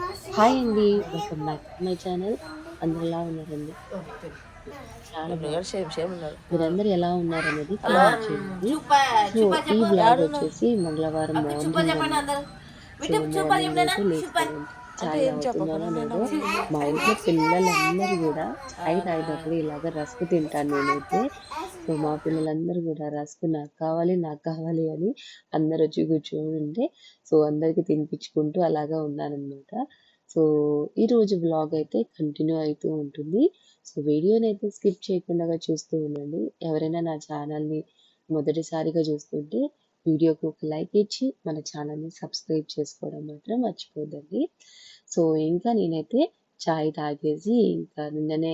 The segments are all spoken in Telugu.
హాయ్ అండి వెల్కమ్ బ్యాక్ మై ఛానల్. అందరు ఎలా ఉన్నారండి? చాలా మీరందరూ ఎలా ఉన్నారనేది సో ఈ బ్లాగ్ వచ్చేసి మంగళవారం మార్నింగ్ సో లేదో మా ఇంట్లో పిల్లలందరూ కూడా చాయ్ తాగినప్పుడు ఇలాగ రస్క్ తింటాను నేనైతే. సో మా పిల్లలందరూ కూడా రస్కు నాకు కావాలి నాకు కావాలి అని అందరు వచ్చి కూర్చొని ఉంటే సో అందరికి తినిపించుకుంటూ అలాగా ఉన్నానన్నమాట సో ఈరోజు బ్లాగ్ అయితే కంటిన్యూ అవుతూ ఉంటుంది. సో వీడియోని అయితే స్కిప్ చేయకుండా చూస్తూ ఉండండి. ఎవరైనా నా ఛానల్ని మొదటిసారిగా చూస్తుంటే వీడియోకి ఒక లైక్ ఇచ్చి మన ఛానల్ని సబ్స్క్రైబ్ చేసుకోవడం మాత్రం మర్చిపోద్దండి. సో ఇంకా నేనైతే చాయ్ తాగేసి ఇంకా నిన్ననే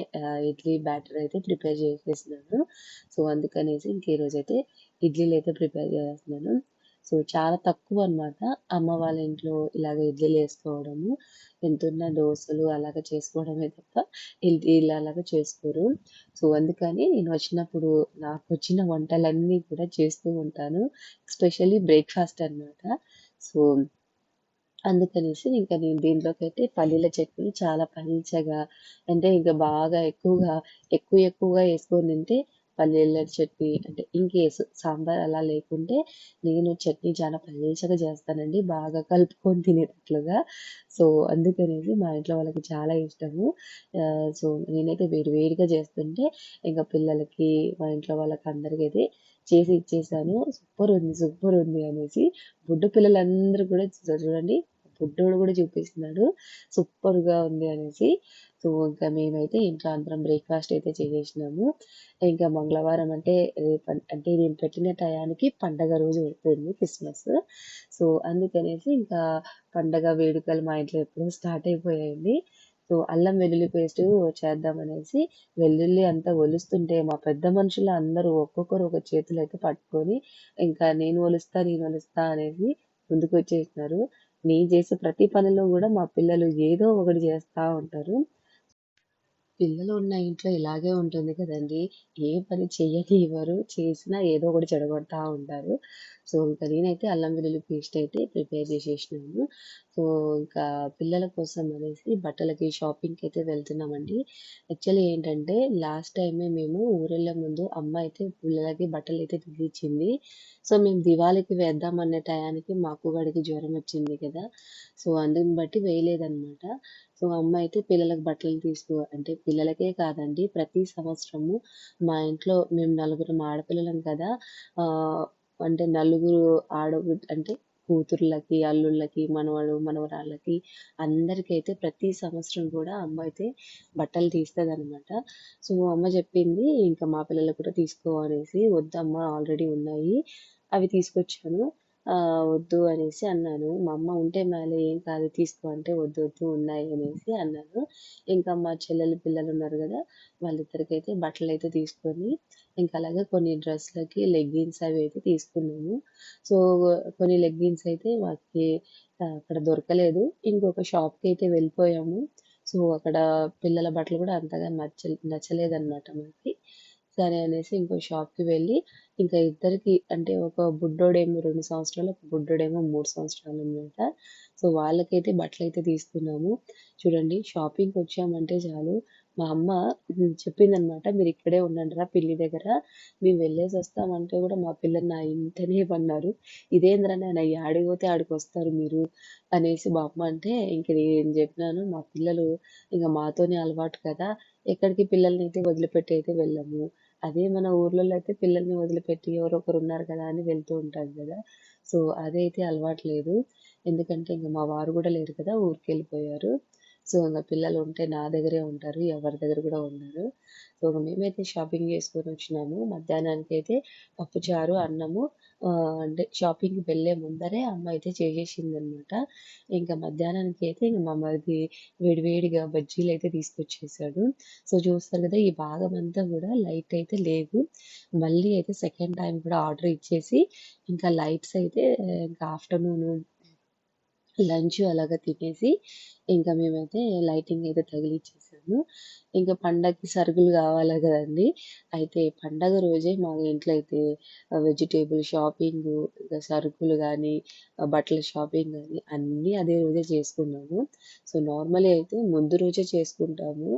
ఇడ్లీ బ్యాటర్ అయితే ప్రిపేర్ చేసేసినాను. సో అందుకనేసి ఇంక ఈరోజు అయితే ఇడ్లీలు అయితే ప్రిపేర్ చేస్తున్నాను. సో చాలా తక్కువ అన్నమాట. అమ్మ వాళ్ళ ఇంట్లో ఇలాగ ఇడ్లీలు వేసుకోవడము ఎంతున్న దోశలు అలాగ చేసుకోవడమే తప్ప ఇడ్లీలు అలాగ చేసుకోరు. సో అందుకని నేను వచ్చినప్పుడు నాకు వచ్చిన వంటలన్నీ కూడా చేస్తూ ఉంటాను. ఎస్పెషల్లీ బ్రేక్ఫాస్ట్ అన్నమాట. సో అందుకనేసి ఇంకా నేను దీంట్లోకి అయితే పల్లీల చట్నీ చాలా పల్చగా అంటే ఇంకా బాగా ఎక్కువగా ఎక్కువ ఎక్కువగా వేసుకొని తింటే పల్లీల చట్నీ అంటే ఇంకేస్ సాంబార్ అలా లేకుంటే నేను చట్నీ చాలా పల్చగా చేస్తానండి బాగా కలుపుకొని తినేటట్లుగా. సో అందుకనేసి మా ఇంట్లో వాళ్ళకి చాలా ఇష్టము. సో నేనైతే వేడి వేడిగా చేస్తుంటే ఇంకా పిల్లలకి మా ఇంట్లో వాళ్ళకి అందరికీ అయితే చేసి ఇచ్చేసాను. సూపర్ ఉంది సూపర్ ఉంది అనేసి బుడ్డ పిల్లలందరూ కూడా చూడండి బుడ్డోడు కూడా చూపిస్తున్నాడు. సూపర్గా ఉంది అనేసి. సో ఇంకా మేమైతే ఇంట్లో అందరం బ్రేక్ఫాస్ట్ అయితే చేసేసినాము. ఇంకా మంగళవారం అంటే రేపు అంటే నేను పెట్టిన టయానికి పండగ రోజు వస్తుంది క్రిస్మస్. సో అందుకనేసి ఇంకా పండగ వేడుకలు మా ఇంట్లో ఎప్పుడూ స్టార్ట్ అయిపోయాయండి. సో అల్లం వెల్లుల్లి పేస్ట్ చేద్దాం అనేసి వెల్లుల్లి అంతా ఒలుస్తుంటే మా పెద్ద మనుషులు అందరూ ఒక్కొక్కరు ఒక చేతులు అయితే పట్టుకొని ఇంకా నేను ఒలుస్తా నేను ఒలుస్తా అనేసి ముందుకు వచ్చేసినారు. నేను చేసే ప్రతి పనిలో కూడా మా పిల్లలు ఏదో ఒకటి చేస్తా ఉంటారు. పిల్లలు ఉన్న ఇంట్లో ఇలాగే ఉంటుంది కదండి. ఏ పని చెయ్యనివ్వరు చేసినా ఏదో ఒకటి చెడగొడతా ఉంటారు. సో ఇంకా నేనైతే అల్లం వెల్లుల్లి పేస్ట్ అయితే ప్రిపేర్ చేసేసినాను. సో ఇంకా పిల్లల కోసం అనేసి బట్టలకి షాపింగ్కి అయితే వెళ్తున్నామండి. యాక్చువల్లీ ఏంటంటే లాస్ట్ టైమే మేము ఊరెళ్ళే ముందు అమ్మ అయితే పిల్లలకి బట్టలు అయితే తీసిచ్చింది సో మేము దివాళీకి వేద్దాం అనే టయానికి మాకు గడికి జ్వరం వచ్చింది కదా. సో అందుని బట్టి వేయలేదన్నమాట. సో అమ్మ అయితే పిల్లలకు బట్టలు తీసుకో అంటే పిల్లలకే కాదండి ప్రతి సంవత్సరము మా ఇంట్లో మేము నలుగురం ఆడపిల్లలం కదా. అంటే నలుగురు ఆడ అంటే కూతుర్లకి అల్లుళ్ళకి మనవడు మనవరాళ్ళకి అందరికైతే ప్రతి సంవత్సరం కూడా అమ్మ అయితే బట్టలు తీస్తుంది అనమాట సో అమ్మ చెప్పింది ఇంకా మా పిల్లలకు కూడా తీసుకో అనేసి వద్దమ్మ ఆల్రెడీ ఉన్నాయి అవి తీసుకొచ్చాను. వద్దు అనేసి అన్నాను. మా అమ్మ ఉంటే మేలే ఏం కాదు తీసుకో అంటే వద్దు వద్దు ఉన్నాయి అనేసి అన్నాను. ఇంకా మా చెల్లెలు పిల్లలు ఉన్నారు కదా వాళ్ళిద్దరికైతే బట్టలు అయితే తీసుకొని ఇంకా అలాగే కొన్ని డ్రెస్లకి లెగ్గిన్స్ అవి అయితే తీసుకున్నాము. సో కొన్ని లెగ్గిన్స్ అయితే మాకు అక్కడ దొరకలేదు. ఇంకొక షాప్కి అయితే వెళ్ళిపోయాము. సో అక్కడ పిల్లల బట్టలు కూడా అంతగా నచ్చ నచ్చలేదన్నమాట మనకి సరే అనేసి ఇంకో షాప్కి వెళ్ళి ఇంకా ఇద్దరికి అంటే ఒక బుడ్డోడేమో రెండు సంవత్సరాలు ఒక బుడ్డోడేమో మూడు సంవత్సరాలు అన్నమాట. సో వాళ్ళకైతే బట్టలు అయితే తీసుకున్నాము. చూడండి షాపింగ్కి వచ్చామంటే చాలు. మా అమ్మ చెప్పిందనమాట మీరు ఇక్కడే ఉండండిరా పిల్లి దగ్గర. మేము వెళ్ళేసి వస్తామంటే కూడా మా పిల్లలు నా ఇంటనే పన్నారు ఇదేంద్రా నాయన ఆడికి పోతే ఆడికి వస్తారు మీరు? అనేసి మా అమ్మ అంటే ఇంక నేను చెప్పినాను మా పిల్లలు ఇంకా మాతోనే అలవాటు కదా. ఎక్కడికి పిల్లల్ని అయితే వదిలిపెట్టి అయితే వెళ్ళము. అదే మన ఊర్లలో అయితే పిల్లల్ని వదిలిపెట్టి ఎవరో ఒకరు ఉన్నారు కదా అని వెళ్తూ ఉంటాం కదా. సో అదైతే అలవాటు లేదు. ఎందుకంటే ఇంకా మా వారు కూడా లేరు కదా ఊరికి వెళ్ళిపోయారు సో ఇంకా పిల్లలు ఉంటే నా దగ్గరే ఉంటారు ఎవరి దగ్గర కూడా ఉండరు. సో మేమైతే షాపింగ్ చేసుకొని వచ్చినాము. మధ్యాహ్నానికి అయితే పప్పుచారు అన్నము అంటే షాపింగ్కి వెళ్ళే ముందరే అమ్మ అయితే చేసేసింది అనమాట ఇంకా మధ్యాహ్నానికి అయితే ఇంకా మా మరిది వేడివేడిగా బజ్జీలు అయితే తీసుకొచ్చేసాడు. సో చూస్తారు కదా ఈ భాగం అంతా కూడా లైట్ అయితే లేదు. మళ్ళీ అయితే సెకండ్ టైం కూడా ఆర్డర్ ఇచ్చేసి ఇంకా లైట్స్ అయితే ఇంకా ఆఫ్టర్నూన్ లంచ్ అలాగా తినేసి ఇంకా మేమైతే లైటింగ్ అయితే తగిలిచ్చేసాము. ఇంకా పండగకి సరుకులు కావాలి కదండి. అయితే పండగ రోజే మా ఇంట్లో అయితే వెజిటేబుల్ షాపింగ్ ఇంకా సరుకులు కానీ బట్టల షాపింగ్ కానీ అన్నీ అదే రోజే చేసుకున్నాము. సో నార్మలీ అయితే ముందు రోజే చేసుకుంటాము.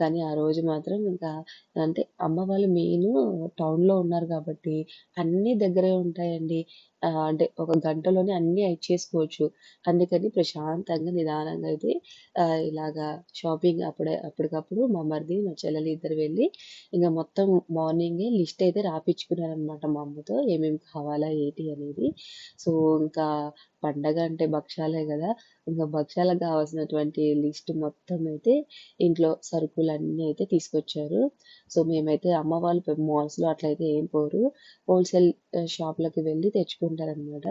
కానీ ఆ రోజు మాత్రం ఇంకా అంటే అమ్మ వాళ్ళు మెయిన్ టౌన్లో ఉన్నారు కాబట్టి అన్నీ దగ్గరే ఉంటాయండి. అంటే ఒక గంటలోనే అన్నీ చేసుకోవచ్చు. అందుకని ప్రశాంతంగా నిదానంగా అయితే ఇలాగా షాపింగ్ అప్పుడే అప్పటికప్పుడు మా మరిది మా చెల్లెలు ఇద్దరు వెళ్ళి ఇంకా మొత్తం మార్నింగే లిస్ట్ అయితే రాపిచ్చుకున్నారనమాట మా అమ్మతో ఏమేమి కావాలా ఏంటి అనేది. సో ఇంకా పండగ అంటే భక్షాలే కదా. ఇంకా భక్షాలకు కావాల్సినటువంటి లిస్ట్ మొత్తం అయితే ఇంట్లో సరుకులు అన్నీ అయితే తీసుకొచ్చారు. సో మేమైతే అమ్మ వాళ్ళు మాల్స్లో అట్లయితే ఏం పోరు. హోల్సేల్ షాప్లకి వెళ్ళి తెచ్చుకుంటారనమాట.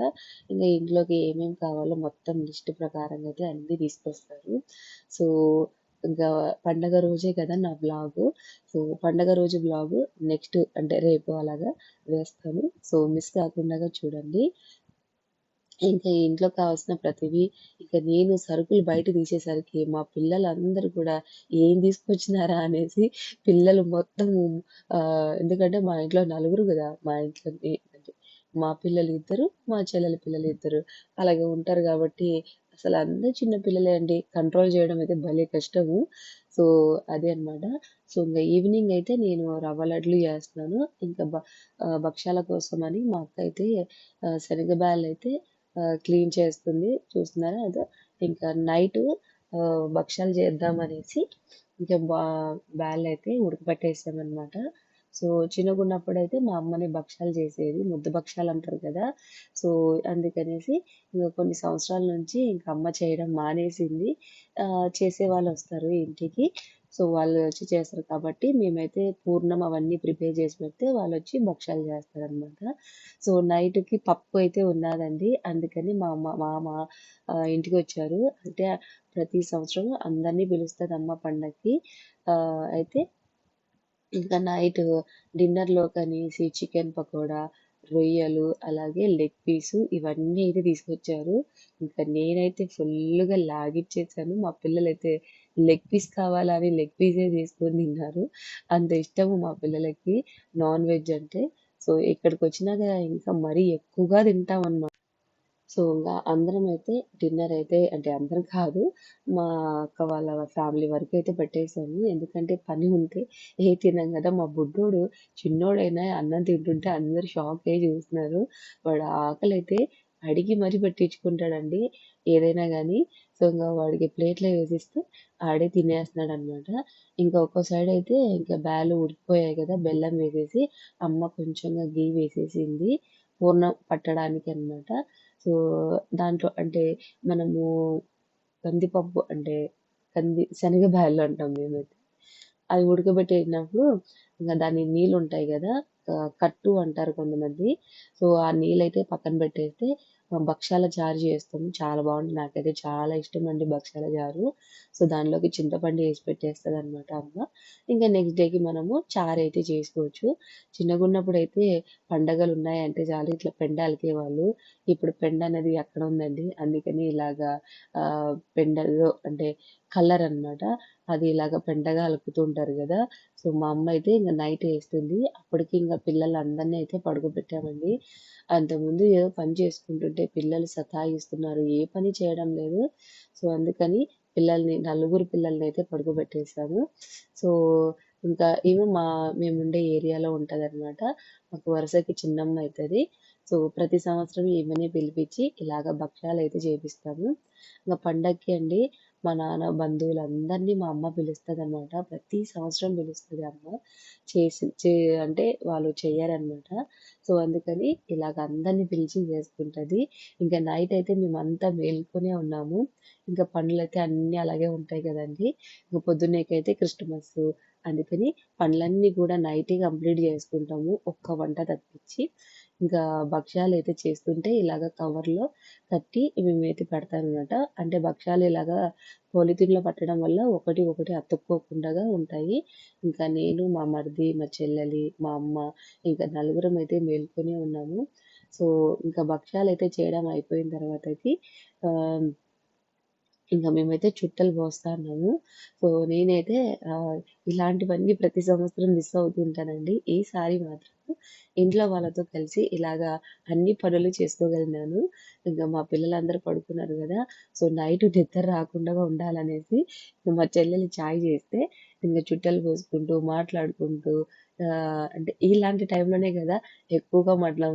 ఇంకా ఇంట్లోకి ఏమేమి కావాలో మొత్తం లిస్ట్ ప్రకారంగా అయితే అన్నీ తీసుకొస్తారు. సో ఇంకా పండగ రోజే కదా నా బ్లాగు సో పండగ రోజు బ్లాగు నెక్స్ట్ అంటే రేపు అలాగా వేస్తాను. సో మిస్ కాకుండా చూడండి. ఇంకా ఇంట్లో కావాల్సిన ప్రతిదీ ఇక నేను సరుకులు బయట తీసేసరికి మా పిల్లలందరూ కూడా ఏం తీసుకొచ్చినారా? అనేసి పిల్లలు మొత్తం ఎందుకంటే మా ఇంట్లో నలుగురు కదా మా ఇంట్లో మా పిల్లలు ఇద్దరు మా చెల్లెల పిల్లలు ఇద్దరు. అలాగే ఉంటారు కాబట్టి అసలు అందరూ చిన్న పిల్లలే అండి. కంట్రోల్ చేయడం అయితే భలే కష్టము. సో అదే అనమాట సో ఇంకా ఈవినింగ్ అయితే నేను రవ్వ లడ్లు చేస్తున్నాను. ఇంకా బ భక్ష్యాల కోసం అని మా అక్క అయితే శనగబ్యాళ్ళు అయితే క్లీన్ చేస్తుంది. చూస్తున్నారా? అదో ఇంకా నైట్ భక్ష్యాలు చేద్దామనేసి ఇంకా బా బ్యాళ్ళు అయితే ఉడకబెట్టేసామన్నమాట. సో చిన్నగున్నప్పుడైతే మా అమ్మని భక్షాలు చేసేది. ముద్ద భక్షాలు అంటారు కదా. సో అందుకనేసి ఇంకా కొన్ని సంవత్సరాల నుంచి ఇంకా అమ్మ చేయడం మానేసింది. చేసే వాళ్ళు వస్తారు ఇంటికి. సో వాళ్ళు వచ్చి చేస్తారు కాబట్టి మేమైతే పూర్ణం అవన్నీ ప్రిపేర్ చేసి పెడితే వాళ్ళు వచ్చి భక్షాలు చేస్తారనమాట సో నైట్కి పప్పు అయితే ఉన్నదండి. అందుకని మా అమ్మ మా మా ఇంటికి వచ్చారు అంటే ప్రతి సంవత్సరం అందరినీ పిలుస్తుంది అమ్మ పండగకి అయితే ఇంకా నైట్ డిన్నర్లో కనేసి చికెన్ పకోడా రొయ్యలు అలాగే లెగ్ పీసు ఇవన్నీ అయితే తీసుకొచ్చారు. ఇంకా నేనైతే ఫుల్గా లాగిచ్చేసాను. మా పిల్లలైతే లెగ్ పీస్ కావాలని లెగ్ పీసే తీసుకొని తిన్నారు. అంత ఇష్టము మా పిల్లలకి నాన్ వెజ్ అంటే. సో ఇక్కడికి వచ్చినాక ఇంకా మరీ ఎక్కువగా తింటాం అన్నమాట సో ఇంకా అందరం అయితే డిన్నర్ అయితే అంటే అందరం కాదు మా అక్క వాళ్ళ ఫ్యామిలీ వరకు అయితే పెట్టేసాము ఎందుకంటే పని ఉంటే ఏ తిన్నాం కదా. మా బుడ్డోడు చిన్నోడైనా అన్నం తింటుంటే అందరు షాక్ అయ్యి చూస్తున్నారు. వాడు ఆకలి అయితే అడిగి మరీ పెట్టించుకుంటాడండి. ఏదైనా కానీ సో ఇంకా వాడికి ప్లేట్లో వేసిస్తే ఆడే తినేస్తున్నాడు అనమాట ఇంకా ఒక్కో సైడ్ అయితే ఇంకా బ్యాలు ఉడికిపోయాయి కదా బెల్లం వేసేసి అమ్మ కొంచెంగా గీ వేసేసింది పూర్ణం పట్టడానికి అనమాట సో దాంట్లో అంటే మనము కందిపప్పు అంటే కంది శనగ బ్యాళ్ళు అంటాం మేమైతే అది ఉడకబెట్టినప్పుడు ఇంకా దాని నీళ్ళు ఉంటాయి కదా కట్టు అంటారు కొంతమంది. సో ఆ నీళ్ళు అయితే పక్కన పెట్టేస్తే భక్షాల చారు చేస్తాము. చాలా బాగుంటుంది. నాకైతే చాలా ఇష్టం అండి భక్షాల చారు సో దానిలోకి చింతపండు వేసి పెట్టేస్తుంది అనమాట అమ్మ. ఇంకా నెక్స్ట్ డేకి మనము చారు అయితే చేసుకోవచ్చు. చిన్నగా ఉన్నప్పుడు అయితే పండగలు ఉన్నాయంటే చాలు ఇట్లా పెండ వాళ్ళు ఇప్పుడు పెండ అనేది ఎక్కడ ఉందండి. అందుకని ఇలాగా పెండలో అంటే కలర్ అనమాట అది ఇలాగ పెండగా అలుపుతూ ఉంటారు కదా. సో మా అమ్మ అయితే ఇంకా నైట్ వేస్తుంది అప్పటికి ఇంకా పిల్లలు అందరినీ అయితే పడుకోబెట్టామండి. అంతకుముందు ఏదో పని చేసుకుంటుంటే పిల్లలు సతాయిస్తున్నారు. ఏ పని చేయడం లేదు. సో అందుకని పిల్లల్ని నలుగురు పిల్లల్ని అయితే పడుకోబెట్టేసాము. సో ఇంకా ఏమో మా మేముండే ఏరియాలో ఉంటుంది అనమాట మాకు వరుసకి చిన్నమ్మ అవుతుంది సో ప్రతి సంవత్సరం ఈమెనే పిలిపించి ఇలాగ భక్ష్యాలు అయితే చేపిస్తాము. ఇంకా పండక్కి అండి మా నాన్న బంధువులందరినీ మా అమ్మ పిలుస్తుంది అనమాట ప్రతి సంవత్సరం పిలుస్తుంది అమ్మ. చేసి చే అంటే వాళ్ళు చెయ్యరనమాట సో అందుకని ఇలాగ అందరినీ పిలిచి చేసుకుంటుంది. ఇంకా నైట్ అయితే మేమంతా మేల్కొనే ఉన్నాము. ఇంకా పండ్లు అయితే అన్నీ అలాగే ఉంటాయి కదండి. ఇంకా పొద్దున్నేకైతే క్రిస్టమస్. అందుకని పండ్లన్నీ కూడా నైటే కంప్లీట్ చేసుకుంటాము. ఒక్క వంట తప్పించి. ఇంకా భక్ష్యాలు అయితే చేస్తుంటే ఇలాగ కవర్లో కట్టి మేమైతే పెడతామన్నమాట. అంటే భక్ష్యాలు ఇలాగా పోలిథిన్లో పట్టడం వల్ల ఒకటి ఒకటి అతుక్కోకుండా ఉంటాయి. ఇంకా నేను మా మరిది మా చెల్లెలి మా అమ్మ ఇంకా నలుగురం అయితే మేల్కొని ఉన్నాము. సో ఇంకా భక్ష్యాలు అయితే చేయడం అయిపోయిన తర్వాతకి ఇంకా మేమైతే చుట్టలు పోస్తా ఉన్నాము. సో, నేనైతే ఇలాంటివన్నీ ప్రతి సంవత్సరం మిస్ అవుతుంటానండి ఈసారి మాత్రం. ఇంట్లో వాళ్ళతో కలిసి ఇలాగా అన్ని పనులు చేసుకోగలిగినాను. ఇంకా మా పిల్లలందరూ పడుకున్నారు కదా సో, నైట్ నిద్ర రాకుండా ఉండాలనేసి మా చెల్లెలు చాయ్ చేస్తే ఇంకా చుట్టలు పోసుకుంటూ, మాట్లాడుకుంటూ అంటే ఇలాంటి టైంలోనే కదా ఎక్కువగా మనం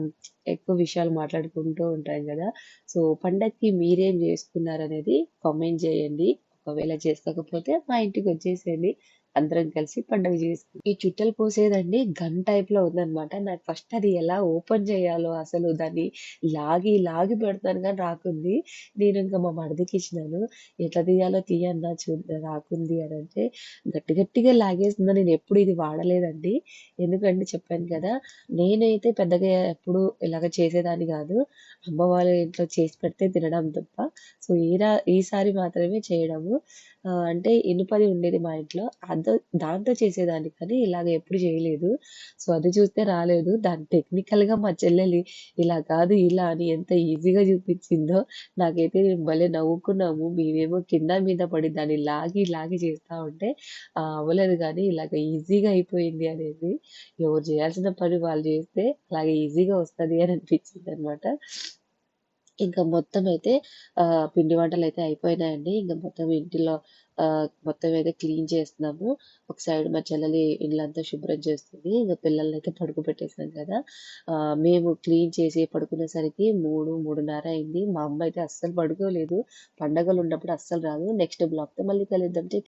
ఎక్కువ విషయాలు మాట్లాడుకుంటూ ఉంటాం కదా. సో, పండక్కి మీరేం చేసుకున్నారనేది కామెంట్ చేయండి. ఒకవేళ చేసుకోకపోతే మా ఇంటికి వచ్చేసేయండి. అందరం కలిసి పండుగ చేసుకుందాం. ఈ చుట్టలు పోసేదండి గన్ టైప్‌లో ఉందనమాట. నాకు ఫస్ట్ అది ఎలా ఓపెన్ చేయాలో అసలు దాన్ని లాగి, లాగి పెడతాను కానీ రాకుంది. నేను ఇంకా మా మరిదికి ఇచ్చినాను. ఎట్లా తీయాలో తీయన్నా చూ రాకుంది అని అంటే గట్టి గట్టిగా లాగేసిందని నేను ఎప్పుడు ఇది వాడలేదండి. ఎందుకంటే చెప్పాను కదా! నేనైతే పెద్దగా ఎప్పుడు ఇలాగ చేసేదాన్ని కాదు అమ్మ వాళ్ళ ఇంట్లో చేసి పెడితే తినడం తప్ప. సో, ఈరా ఈసారి మాత్రమే చేయడము. అంటే ఇనుపది ఉండేది మా ఇంట్లో. అదో దాంతో చేసేదాన్ని కానీ ఇలాగ ఎప్పుడు చేయలేదు. సో, అది చూస్తే రాలేదు. దాని టెక్నికల్‌గా మా చెల్లెలి ఇలా కాదు ఇలా అని ఎంత ఈజీగా చూపించిందో నాకైతే మేము భలే నవ్వుకున్నాము. మేమేమో కింద మీద పడి దాన్ని లాగి, లాగి చేస్తా ఉంటే అవ్వలేదు కానీ ఇలాగ ఈజీగా అయిపోయింది అనేది. ఎవరు చేయాల్సిన పని వాళ్ళు చేస్తే అలాగే ఈజీగా వస్తుంది అని అనిపించింది అనమాట ఇంకా మొత్తం అయితే పిండి వంటలు అయితే అయిపోయినాయండి. ఇంకా మొత్తం ఇంటిలో మొత్తం అయితే క్లీన్ చేస్తున్నాము. ఒక సైడ్ మా చెల్లెలి ఇల్లంతా శుభ్రం చేస్తుంది. ఇంకా పిల్లల్ని అయితే పడుకు పడుకోబెట్టేసాం కదా! మేము క్లీన్ చేసి పడుకునేసరికి 3, 3:30 అయింది. మా అమ్మ అయితే అస్సలు పడుకోలేదు. పండగలున్నప్పుడు అస్సలు రాదు. నెక్స్ట్ బ్లాక్తో మళ్ళీ కలిద్దాం